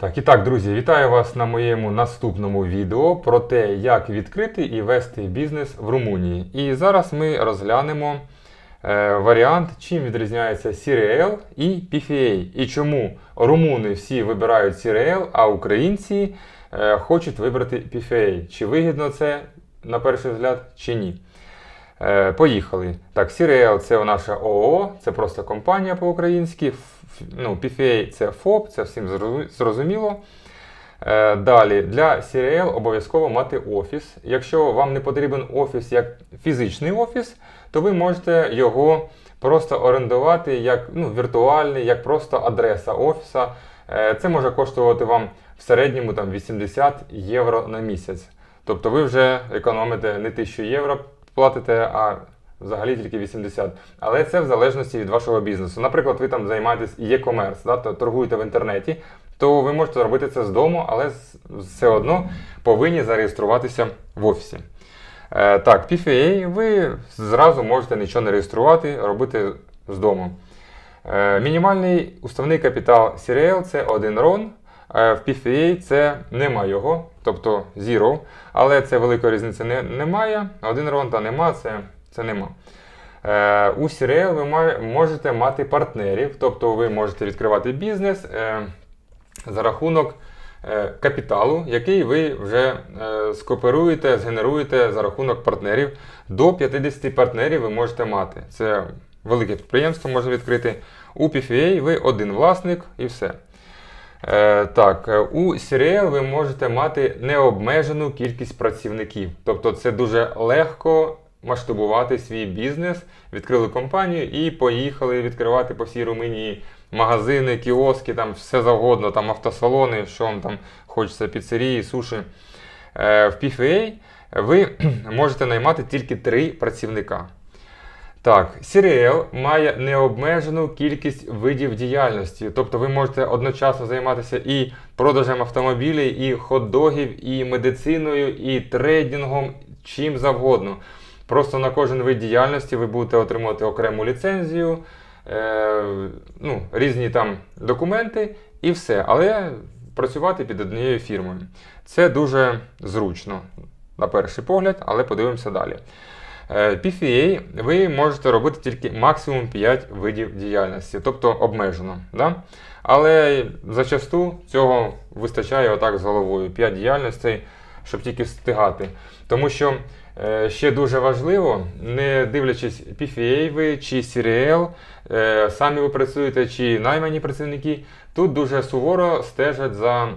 Так, і так, друзі, вітаю вас на моєму наступному відео про те, як відкрити і вести бізнес в Румунії. І зараз ми розглянемо е, варіант, чим відрізняється CRL і PFA, і чому румуни всі вибирають CRL, а українці е, хочуть вибрати PFA. Чи вигідно це на перший взгляд, чи ні. Е, Поїхали. Так, CRL це наша ООО, це просто компанія по-українськи. Ну, PFA це ФОП, це всім зрозуміло. Е, Далі, для CRL обов'язково мати офіс. Якщо вам не потрібен офіс як фізичний офіс, то ви можете його просто орендувати як ну, віртуальний, як просто адреса офіса. Е, Це може коштувати вам в середньому там, 80 євро на місяць. Тобто ви вже економите не 1000 євро платите, а взагалі тільки 80. Але це в залежності від вашого бізнесу. Наприклад, ви там займаєтесь e-commerce, да, то торгуєте в інтернеті, то ви можете робити це з дому, але все одно повинні зареєструватися в офісі. Е, так, PFA ви зразу можете нічого не реєструвати, робити з дому. Е, мінімальний уставний капітал CRL це 1 RON, е, в PFA це нема його, тобто zero, але це великої різниці не, немає. 1 RON та нема, це, це нема. Е, у CRL ви можете мати партнерів, тобто ви можете відкривати бізнес е, за рахунок е, капіталу, який ви вже е, скооперуєте, згенеруєте за рахунок партнерів. До 50 партнерів ви можете мати. Це велике підприємство можна відкрити. У PFA ви один власник і все. Е, так, е, у CRL ви можете мати необмежену кількість працівників. Тобто це дуже легко масштабувати свій бізнес. Відкрили компанію і поїхали відкривати по всій Румунії магазини, кіоски, там все завгодно, там автосалони, що вам там хочеться, піцерії, суші. Е, в PFA ви можете наймати тільки три працівника. Так, CRL має необмежену кількість видів діяльності. Тобто ви можете одночасно займатися і продажем автомобілів, і хот-догів, і медициною, і трейдингом, чим завгодно. Просто на кожен вид діяльності ви будете отримувати окрему ліцензію, е, ну, різні там документи і все. Але працювати під однією фірмою. Це дуже зручно на перший погляд, але подивимося далі. Е, PFA ви можете робити тільки максимум 5 видів діяльності, тобто обмежено. Да? Але зачасту цього вистачає отак з головою 5 діяльностей, щоб тільки встигати. Тому що ще дуже важливо, не дивлячись PFA ви чи CRL, е, самі ви працюєте чи наймані працівники, тут дуже суворо стежать за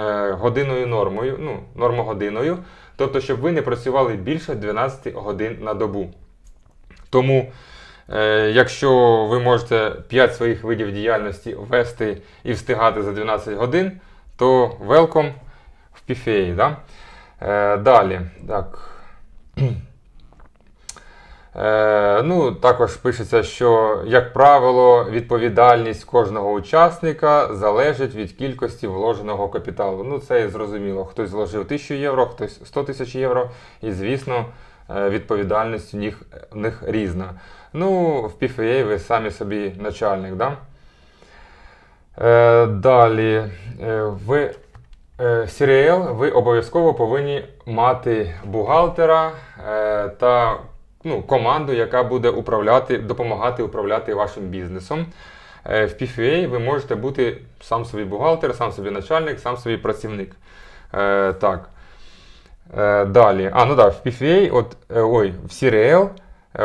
е, годиною нормою, ну, нормогодиною. Тобто, щоб ви не працювали більше 12 годин на добу. Тому, е, якщо ви можете 5 своїх видів діяльності ввести і встигати за 12 годин, то welcome в PFA. Да? Е, далі. Так. Е, ну, також пишеться, що, як правило, відповідальність кожного учасника залежить від кількості вложеного капіталу. Ну, це і зрозуміло. Хтось вложив 1000 євро, хтось 100 тисяч євро, і, звісно, е, відповідальність у них, у них різна. Ну, в PFA ви самі собі начальник, да? Е, далі. Е, ви Е, CRL ви обов'язково повинні мати бухгалтера е, та ну, команду, яка буде управляти, допомагати управляти вашим бізнесом. Е, В PFA ви можете бути сам собі бухгалтер, сам собі начальник, сам собі працівник. Так. Далі. А, ну так, в PFA, от, ой, в CRL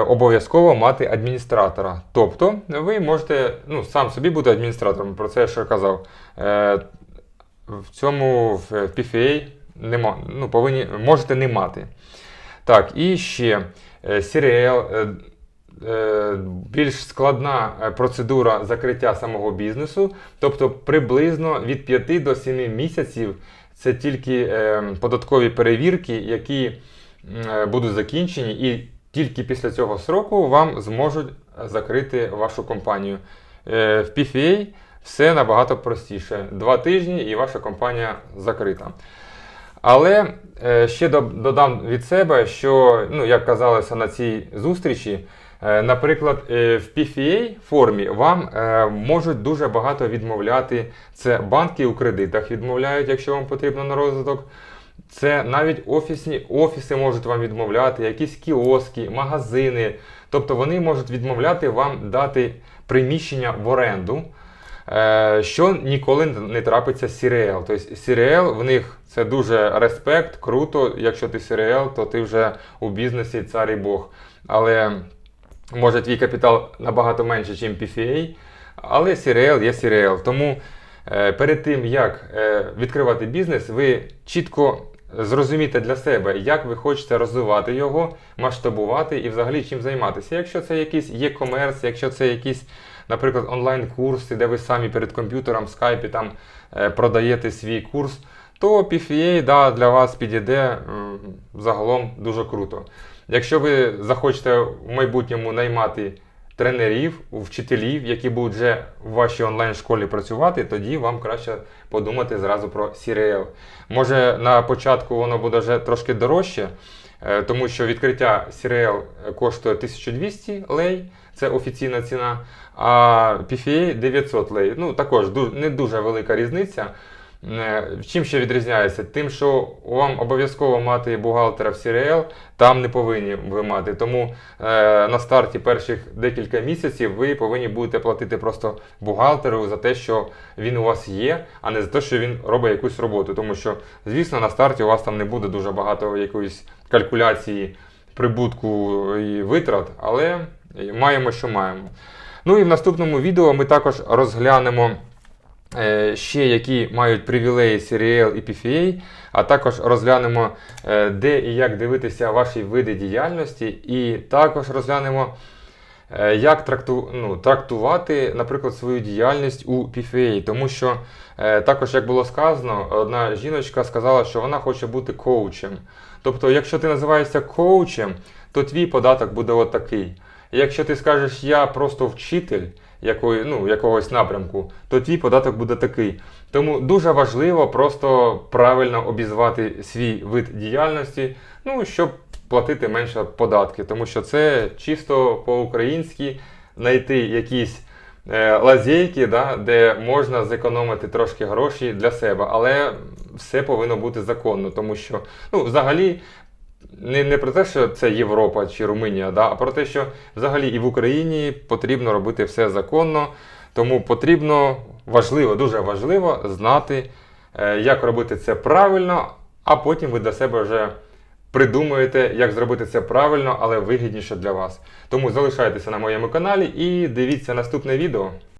обов'язково мати адміністратора. Тобто ви можете ну, сам собі бути адміністратором, про це я ще казав. Е, в цьому в PFA нема, ну, повинні, можете не мати. Так, і ще е, CRL, е, е, більш складна е, процедура закриття самого бізнесу, тобто приблизно від 5 до 7 місяців це тільки е, податкові перевірки, які е, будуть закінчені, і тільки після цього сроку вам зможуть закрити вашу компанію. Е, В PFA все набагато простіше. Два тижні і ваша компанія закрита. Але е, ще додам від себе, що, ну, як казалося на цій зустрічі, Е, Наприклад, е, в PFA формі вам можуть дуже багато відмовляти. Це банки у кредитах відмовляють, якщо вам потрібно на розвиток. Це навіть офісні офіси можуть вам відмовляти, якісь кіоски, магазини. Тобто вони можуть відмовляти вам дати приміщення в оренду, що ніколи не трапиться з CRL. Тобто CRL в них це дуже респект, круто. Якщо ти CRL, то ти вже у бізнесі цар і Бог. Але може твій капітал набагато менше, ніж PFA, але CRL є CRL. Тому е, перед тим, як е, відкривати бізнес, ви чітко зрозумієте для себе, як ви хочете розвивати його, масштабувати і взагалі чим займатися. Якщо це якийсь e-commerce, якщо це якісь, наприклад, онлайн-курси, де ви самі перед комп'ютером в скайпі там е, продаєте свій курс, то PFA да, для вас підійде загалом дуже круто. Якщо ви захочете в майбутньому наймати тренерів, вчителів, які будуть вже в вашій онлайн-школі працювати, тоді вам краще подумати зразу про CRL. Може на початку воно буде вже трошки дорожче, тому що відкриття CRL коштує 1200 лей, це офіційна ціна, а PFA 900 лей. Ну також не дуже велика різниця. Е, Чим ще відрізняється? Тим, що вам обов'язково мати бухгалтера в CRL, там не повинні ви мати. Тому е, на старті перших декілька місяців ви повинні будете платити просто бухгалтеру за те, що він у вас є, а не за те, що він робить якусь роботу. Тому що, звісно, на старті у вас там не буде дуже багато якоїсь калькуляції прибутку і витрат, але маємо, що маємо. Ну і в наступному відео ми також розглянемо. Е, ще які мають привілеї CRL і PFA, а також розглянемо, е, де і як дивитися ваші види діяльності, і також розглянемо, е, як тракту, ну, трактувати, наприклад, свою діяльність у PFA. Тому що також, як було сказано, одна жіночка сказала, що вона хоче бути коучем. Тобто, якщо ти називаєшся коучем, то твій податок буде отакий. Якщо ти скажеш, я просто вчитель якої, ну, якогось напрямку, то твій податок буде такий. Тому дуже важливо просто правильно обізвати свій вид діяльності, ну, щоб платити менше податки. Тому що це чисто по-українськи знайти якісь е, лазейки, да, де можна зекономити трошки гроші для себе, але все повинно бути законно, тому що ну, взагалі не, не про те, що це Європа чи Румунія, да, а про те, що взагалі і в Україні потрібно робити все законно. Тому потрібно важливо, дуже важливо знати, е, як робити це правильно, а потім ви для себе вже придумуєте, як зробити це правильно, але вигідніше для вас. Тому залишайтеся на моєму каналі і дивіться наступне відео.